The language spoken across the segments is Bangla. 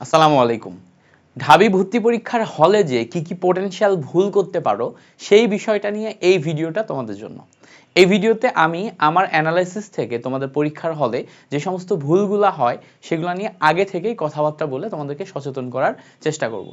আসসালামু আলাইকুম। ঢাবি ভর্তি পরীক্ষার হলে যে কি কি পোটেনশিয়াল ভুল করতে পারো, সেই বিষয়টা নিয়ে এই ভিডিওটা তোমাদের জন্য। এই ভিডিওতে আমি আমার অ্যানালাইসিস থেকে তোমাদের পরীক্ষার হলে যে সমস্ত ভুলগুলা হয়, সেগুলো নিয়ে আগে থেকেই কথাবার্তা বলে তোমাদেরকে সচেতন করার চেষ্টা করব।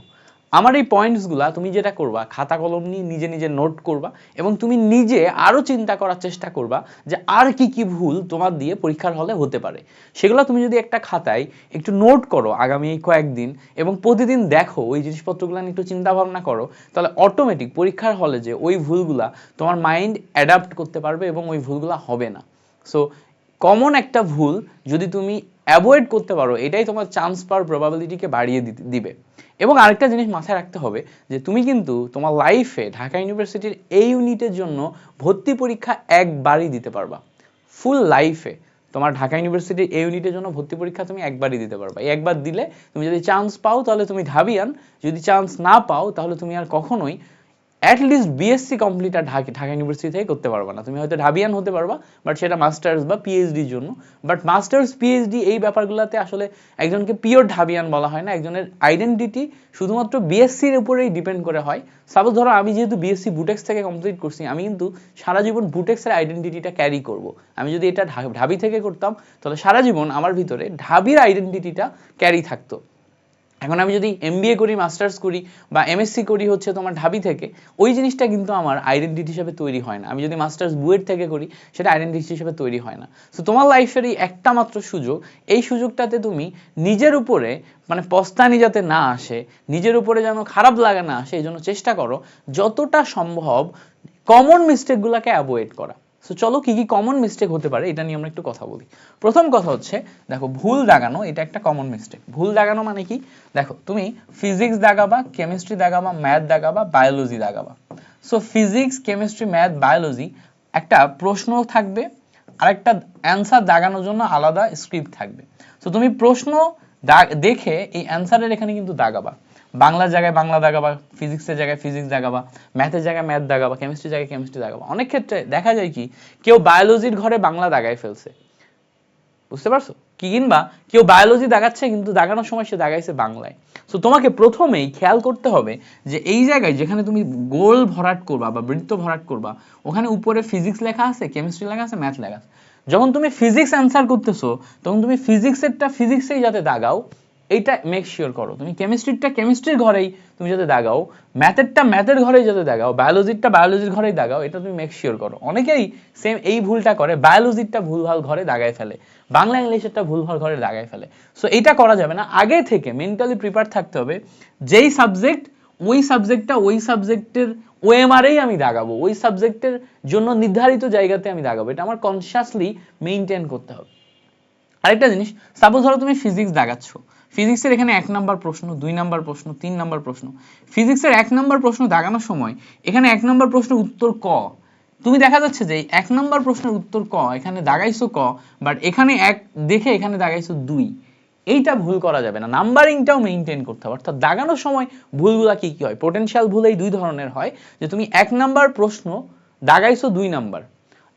আমার এই পয়েন্টসগুলা তুমি যেটা করবা, খাতা কলম নিয়ে নিজে নিজে নোট করবা এবং তুমি নিজে আরও চিন্তা করার চেষ্টা করবা যে আর কি কি ভুল তোমার দিয়ে পরীক্ষার হলে হতে পারে। সেগুলো তুমি যদি একটা খাতায় একটু নোট করো আগামী কয়েকদিন এবং প্রতিদিন দেখো ওই জিনিসপত্রগুলো নিয়ে একটু চিন্তা ভাবনা করো, তাহলে অটোমেটিক পরীক্ষার হলে যে ওই ভুলগুলা তোমার মাইন্ড অ্যাডাপ্ট করতে পারবে এবং ওই ভুলগুলা হবে না। সো কমন একটা ভুল যদি তুমি অ্যাভয়েড করতে পারো, এটাই তোমার চান্স পাওয়ার প্রবাবিলিটিকে বাড়িয়ে দিবে। এবং আরেকটা জিনিস মাথায় রাখতে হবে যে তুমি কিন্তু তোমার লাইফে ঢাকা ইউনিভার্সিটির এই ইউনিটের জন্য ভর্তি পরীক্ষা একবারই দিতে পারবা। ফুল লাইফে তোমার ঢাকা ইউনিভার্সিটির এই ইউনিটের জন্য ভর্তি পরীক্ষা তুমি একবারই দিতে পারবা। একবার দিলে তুমি যদি চান্স পাও তাহলে তুমি ঢাবিয়ান, যদি চান্স না পাও তাহলে তুমি আর কখনোই অ্যাটলিস্ট বিএসসি কমপ্লিট আর ঢাকা ঢাকা ইউনিভার্সিটি থেকে করতে পারবা না। তুমি হয়তো ঢাবিয়ান হতে পারবা বাট সেটা মাস্টার্স বা পিএইচডির জন্য। বাট মাস্টার্স পিএইচডি এই ব্যাপারগুলোতে আসলে একজনকে পিওর ঢাবিয়ান বলা হয় না। একজনের আইডেন্টিটি শুধুমাত্র বিএসসির উপরেই ডিপেন্ড করে হয়। সাপোজ ধরো আমি যেহেতু বিএসসি বুটেক্স থেকে কমপ্লিট করছি, আমি কিন্তু সারা জীবন বুটেক্সের আইডেন্টিটিটা ক্যারি করব। আমি যদি এটা ঢাবি থেকে করতাম, তাহলে সারা জীবন আমার ভিতরে ঢাবির আইডেন্টিটিটা ক্যারি থাকতো। এখন আমি যদি এমবিএ করি মাস্টার্স করি বা এমএসসি করি হচ্ছে তোমার ঢাবি থেকে, ওই জিনিসটা কিন্তু আমার আইডেন্টিটি হিসাবে তৈরি হয় না। আমি যদি মাস্টার্স বুয়েট থেকে করি, সেটা আইডেন্টিটি হিসাবে তৈরি হয় না। সো তোমার লাইফের এই একটা মাত্র সুযোগ, এই সুযোগটাতে তুমি নিজের উপরে মানে পস্তানি যাতে না আসে, নিজের উপরে যেন খারাপ লাগা না আসে, এই জন্য চেষ্টা করো যতটা সম্ভব কমন মিস্টেকগুলোকে অ্যাভয়েড করা। সো চলো কি কি কমন মিস্টেক হতে পারে, এটা নিয়ে আমরা একটু কথা বলি। প্রথম কথা হচ্ছে, দেখো, ভুল দাগানো, এটা একটা কমন মিস্টেক ভুল দাগানো মানে কি? দেখো, তুমি ফিজিক্স দাগাবা কেমিস্ট্রি দাগাবা ম্যাথ দাগাবা biology দাগাবা। So physics chemistry math biology একটা প্রশ্ন থাকবে আর একটা অ্যান্সার দাগানোর জন্য আলাদা স্ক্রিপ্ট থাকবে। সো তুমি প্রশ্ন দেখে এই অ্যান্সারের এখানে কিন্তু দাগাবা। বাংলার জায়গায় বাংলা দাগাবা ফিজিক্সের জায়গায় ফিজিক্স দাগাবা ম্যাথের জায়গায় ম্যাথ দাগাবা কেমিস্ট্রির জায়গায় কেমিস্ট্রি দাগাবা অনেক ক্ষেত্রে দেখা যায় কি, কেউ বায়োলজির ঘরে বাংলা দাগায় ফেলছে। বুঝতে পারছ? কি কিংবা কেউ বায়োলজি দাগাচ্ছে কিন্তু দাগানোর সময় সে দাগাইছে বাংলায়। সো তোমাকে প্রথমেই খেয়াল করতে হবে যে এই জায়গায় যেখানে তুমি গোল ভরাট করবা বা বৃত্ত ভরাট করবা, ওখানে উপরে ফিজিক্স লেখা আছে কেমিস্ট্রি লেখা আছে ম্যাথ লেখা আছে। যখন তুমি ফিজিক্স অ্যান্সার করতেছো, তখন তুমি ফিজিক্সেরটা ফিজিক্সেই যাতে দাগাও এইটা মেক শিওর করো। তুমি কেমিস্ট্রিটা কেমিস্ট্রির ঘরেই তুমি যাতে দাগাও ম্যাথেরটা ম্যাথের ঘরেই যাতে দাগাও বায়োলজিটা বায়োলজির ঘরেই দাগাও, এটা তুমি মেক শিওর করো। অনেকেই সেম এই ভুলটা করে বায়োলজিরটা ভুলভাল ঘরে দাগায় ফেলে, বাংলা ইংলিশেরটা ভুলভাল ঘরে দাগায় ফেলে। সো এটা করা যাবে না। আগে থেকে মেন্টালি প্রিপেয়ার থাকতে হবে, যেই সাবজেক্ট ওই সাবজেক্টটা ওই সাবজেক্টের ওএমআরেই আমি দাগাবো, ওই সাবজেক্টের জন্য নির্ধারিত জায়গাতে আমি দাগাবো, এটা আমার কনসিয়াসলি মেনটেন করতে হবে। আরেকটা জিনিস সাপোজ ধরো তুমি ফিজিক্স দাগাচ্ছ ফিজিক্সের এখানে এক নাম্বার প্রশ্ন, দুই নাম্বার প্রশ্ন, তিন নাম্বার প্রশ্ন। ফিজিক্সের এক নাম্বার প্রশ্ন দাগানোর সময় এখানে এক নাম্বার প্রশ্নের উত্তর ক। তুমি দেখা যাচ্ছে যে এক নাম্বার প্রশ্নের উত্তর ক, এখানে দাগাইছো ক বাট এখানে এক দেখে এখানে দাগাইছো দুই। এইটা ভুল করা যাবে না। নাম্বারিংটাও মেনটেন করতে হবে। অর্থাৎ দাগানোর সময় ভুলগুলা কি কি হয়? পোটেনশিয়াল ভুল এই দুই ধরনের হয় যে তুমি এক নাম্বার প্রশ্ন দাগাইছো দুই নাম্বার।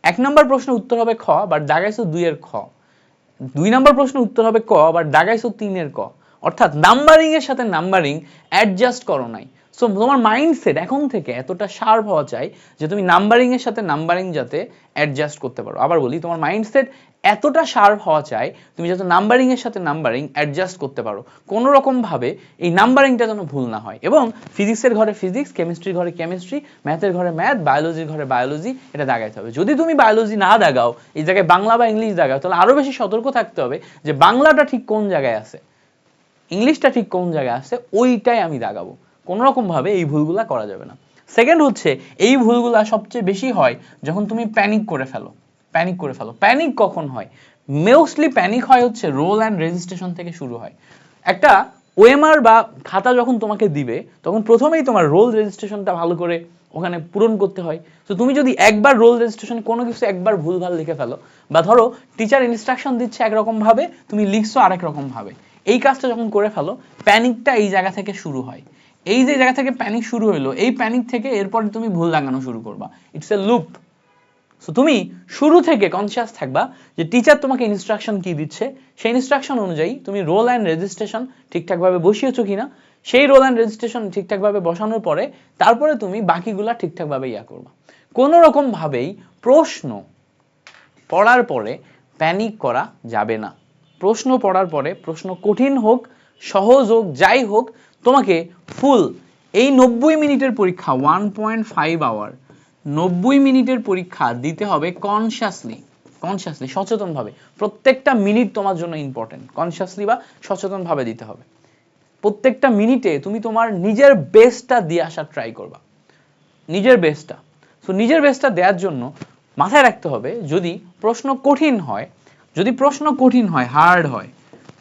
এক নাম্বার প্রশ্নের উত্তর হবে খ বাট দাগাইছো দুইয়ের খ। দুই নম্বর প্রশ্ন উত্তর হবে ক আবার দাগাইছো তিনের ক। অর্থাৎ নাম্বারিং এর সাথে নাম্বারিং অ্যাডজাস্ট করো নাই। সো তোমার মাইন্ডসেট এখন থেকে এতটা শার্প হওয়া চাই যে তুমি নাম্বারিং এর সাথে নাম্বারিং যাতে অ্যাডজাস্ট করতে পারো। আবার বলি, তোমার মাইন্ডসেট এতটা শার্প হওয়া চাই তুমি যাতে নাম্বারিং এর সাথে নাম্বারিং অ্যাডজাস্ট করতে পারো। কোনো রকম ভাবে এই নাম্বারিংটা যেন ভুল না হয়। এবং ফিজিক্সের ঘরে ফিজিক্স কেমিস্ট্রির ঘরে কেমিস্ট্রি ম্যাথের ঘরে ম্যাথ বায়োলজির ঘরে বায়োলজি এটা দাগাইতে হবে। যদি তুমি বায়োলজি না দাগাও, এই জায়গায় বাংলা বা ইংলিশ দাগাও, তাহলে আরও বেশি সতর্ক থাকতে হবে যে বাংলাটা ঠিক কোন জায়গায় আছে। ইংলিশটা ঠিক কোন জায়গায় আছে ওইটাই আমি দাগাবো। কোনো রকম ভাবে এই ভুলগুলা করা যাবে না। সেকেন্ড হচ্ছে, এই ভুলগুলা সবচেয়ে বেশি হয় যখন তুমি প্যানিক করে ফেলো। প্যানিক করে ফেলো। প্যানিক কখন হয়? মোস্টলি প্যানিক হয় হচ্ছে রোল অ্যান্ড রেজিস্ট্রেশন থেকে শুরু হয়। একটা ওএমআর বা খাতা যখন তোমাকে দিবে, তখন প্রথমেই তোমার রোল রেজিস্ট্রেশনটা ভালো করে ওখানে পূরণ করতে হয়। তো তুমি যদি একবার রোল রেজিস্ট্রেশন কোনো কিছু একবার ভুলভাল লিখে ফেলো, বা ধরো টিচার ইনস্ট্রাকশন দিচ্ছে একরকম ভাবে তুমি লিখছো আরেক রকম ভাবে এই কাজটা যখন করে ফেলো প্যানিকটা এই জায়গা থেকে শুরু হয়। এই যে জায়গা থেকে প্যানিক শুরু হলো এই প্যানিক থেকে এরপর তুমি ভুল লাগানো শুরু করবা। ইটস এ লুপ সো তুমি শুরু থেকে কনসিয়াস থাকবা যে টিচার তোমাকে ইনস্ট্রাকশন কি দিচ্ছে। সেই ইনস্ট্রাকশন অনুযায়ী তুমি রোল অ্যান্ড রেজিস্ট্রেশন ঠিকঠাকভাবে বসিয়েছো কিনা, সেই রোল অ্যান্ড রেজিস্ট্রেশন ঠিকঠাকভাবে বসানোর পরে তারপরে তুমি বাকিগুলা ঠিকঠাকভাবে ইয়া করবা। কোনো রকম ভাবেই প্রশ্ন পড়ার পরে প্যানিক করা যাবে না। প্রশ্ন পড়ার পরে প্রশ্ন কঠিন হোক, সহজ হোক, যাই হোক, তোমাকে ফুল এই নব্বই মিনিটের পরীক্ষা ওয়ান পয়েন্ট ফাইভ আওয়ার নব্বই মিনিটের পরীক্ষা দিতে হবে কনসিয়াসলি কনসিয়াসলি সচেতনভাবে। প্রত্যেকটা মিনিট তোমার জন্য ইম্পর্টেন্ট কনসিয়াসলি বা সচেতনভাবে দিতে হবে। প্রত্যেকটা মিনিটে তুমি তোমার নিজের বেস্টটা দিয়ে আসার ট্রাই করবা। নিজের বেস্টটা সো নিজের বেস্টটা দেওয়ার জন্য মাথায় রাখতে হবে, যদি প্রশ্ন কঠিন হয় যদি প্রশ্ন কঠিন হয় হার্ড হয়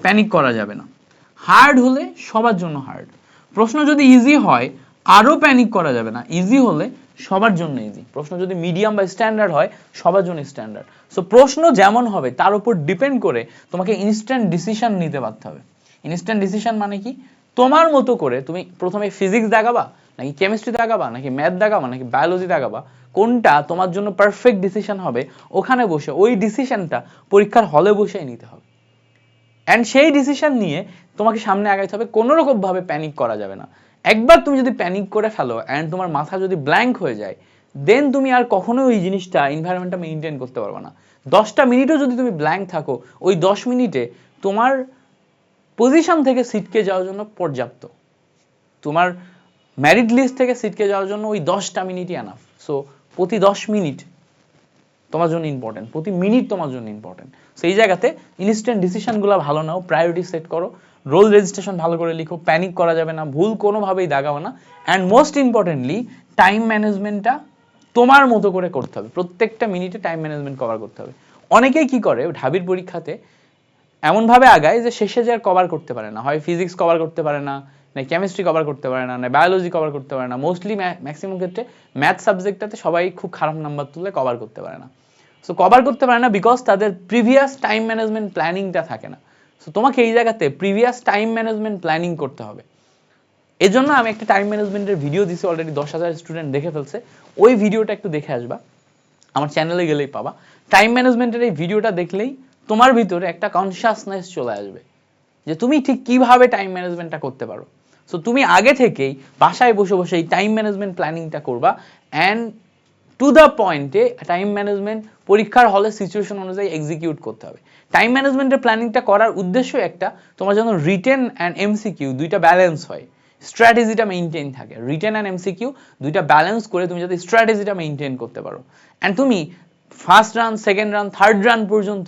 প্যানিক করা যাবে না। হার্ড হলে সবার জন্য হার্ড প্রশ্ন যদি ইজি হয় আরও প্যানিক করা যাবে না। ইজি হলে সবার জন্য ইজি প্রশ্ন যদি মিডিয়াম বা স্ট্যান্ডার্ড হয়, সবার জন্য স্ট্যান্ডার্ড সো প্রশ্ন যেমন হবে, তার উপর ডিপেন্ড করে তোমাকে ইনস্ট্যান্ট ডিসিশন নিতে পারতে হবে। ইনস্ট্যান্ট ডিসিশন মানে কি? তোমার মতো করে তুমি প্রথমে ফিজিক্স দেখাবা নাকি কেমিস্ট্রি দেখাবা, নাকি ম্যাথ দেখাবা, নাকি বায়োলজি দেখাবা, কোনটা তোমার জন্য পারফেক্ট ডিসিশন হবে, ওখানে বসে, ওই ডিসিশনটা পরীক্ষার হলে বসেই নিতে হবে। অ্যান্ড সেই ডিসিশন নিয়ে তোমাকে সামনে আগাইতে হবে কোনো রকম প্যানিক করা যাবে না। একবার তুমি যদি প্যানিক করে ফেলো অ্যান্ড তোমার মাথা যদি ব্ল্যাঙ্ক হয়ে যায় দেন তুমি আর কখনোই ওই জিনিসটা এনভায়রনমেন্টটা মেনটেন করতে পারবে না। দশটা মিনিটও যদি তুমি ব্ল্যাঙ্ক থাকো, ওই দশ মিনিটে তোমার পজিশন থেকে সিটকে যাওয়ার জন্য পর্যাপ্ত। তোমার ম্যারিড লিস্ট থেকে সিটকে যাওয়ার জন্য ওই দশটা মিনিটই আনাফ সো প্রতি দশ মিনিট তোমার জন্য ইম্পর্টেন্ট প্রতি মিনিট তোমার জন্য ইম্পর্টেন্ট সেই জায়গাতে ইনস্ট্যান্ট ডিসিশনগুলো ভালো নাও প্রায়োরিটি সেট করো রোল রেজিস্ট্রেশন ভালো করে লিখো প্যানিক করা যাবে না, ভুল কোনোভাবেই দাগাও না অ্যান্ড মোস্ট ইম্পর্টেন্টলি টাইম ম্যানেজমেন্টটা তোমার মতো করে করতে হবে। প্রত্যেকটা মিনিটে টাইম ম্যানেজমেন্ট কভার করতে হবে। অনেকেই কি করে, ঢাবির পরীক্ষাতে এমনভাবে আগায় যে শেষে যে আর কভার করতে পারে না। হয় ফিজিক্স কভার করতে পারে না না কেমিস্ট্রি কভার করতে পারে না না বায়োলজি কভার করতে পারে না। মোস্টলি ম্যাক্সিমাম ক্ষেত্রে ম্যাথ সাবজেক্টটাতে সবাই খুব খারাপ নাম্বার তুলে কভার করতে পারে না। সো কভার করতে পারে না বিকজ তাদের প্রিভিয়াস টাইম ম্যানেজমেন্ট প্ল্যানিংটা থাকে না। সো তোমাকে এই জায়গাতে প্রিভিয়াস টাইম ম্যানেজমেন্ট প্ল্যানিং করতে হবে। এই জন্য আমি একটা টাইম ম্যানেজমেন্টের ভিডিও দিছি অলরেডি দশ হাজার স্টুডেন্ট দেখে ফেলছে। ওই ভিডিওটা একটু দেখে আসবা। আমার চ্যানেলে গেলেই পাবা। টাইম ম্যানেজমেন্টের এই ভিডিওটা দেখলেই তোমার ভিতরে একটা কনসিয়াসনেস চলে আসবে। যে তুমি ঠিক কীভাবে টাইম ম্যানেজমেন্টটা করতে পারো। সো তুমি আগে থেকেই বাসায় বসে বসে এই টাইম ম্যানেজমেন্ট প্ল্যানিংটা করবা অ্যান্ড টু দ্য পয়েন্টে টাইম ম্যানেজমেন্ট পরীক্ষার হলে সিচুয়েশন অনুযায়ী এক্সিকিউট করতে হবে। টাইম ম্যানেজমেন্টের প্ল্যানিংটা করার উদ্দেশ্য একটা, তোমার যেন রিটেন অ্যান্ড এমসিকিউ দুইটা ব্যালেন্স হয়। স্ট্র্যাটেজিটা মেনটেন থাকে। রিটেন অ্যান্ড এমসিকিউ দুইটা ব্যালেন্স করে তুমি যাতে স্ট্র্যাটেজিটা মেনটেন করতে পারো। অ্যান্ড তুমি first run second run third run পর্যন্ত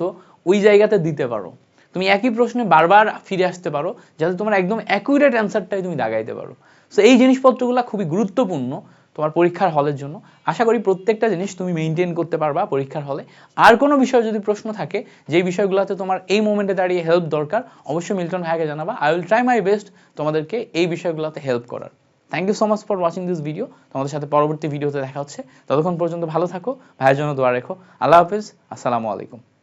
ওই জায়গাতে দিতে পারো। তুমি একই প্রশ্নে বারবার ফিরে আসতে পারো, যাতে তোমার একদম অ্যাকুরেট অ্যান্সারটাই তুমি দাগাইতে পারো। সো এই জিনিসপত্রগুলো খুবই গুরুত্বপূর্ণ তোমার পরীক্ষার হলের জন্য। আশা করি প্রত্যেকটা জিনিস তুমি মেনটেন করতে পারবা পরীক্ষার হলে। আর কোনো বিষয়ে যদি প্রশ্ন থাকে, যেই বিষয়গুলোতে তোমার এই মোমেন্টে দাঁড়িয়ে হেল্প দরকার, অবশ্যই মিল্টন ভাইকে জানাবা। I will try my best তোমাদেরকে এই বিষয়গুলোতে হেল্প করার। Thank you so much for watching this video তোমাদের সাথে পরবর্তী ভিডিওতে দেখা হচ্ছে। ততক্ষণ পর্যন্ত ভালো থাকো, ভাইয়ের জন্য দোয়া রেখো। আল্লাহ হাফিজ। আসসালামু আলাইকুম।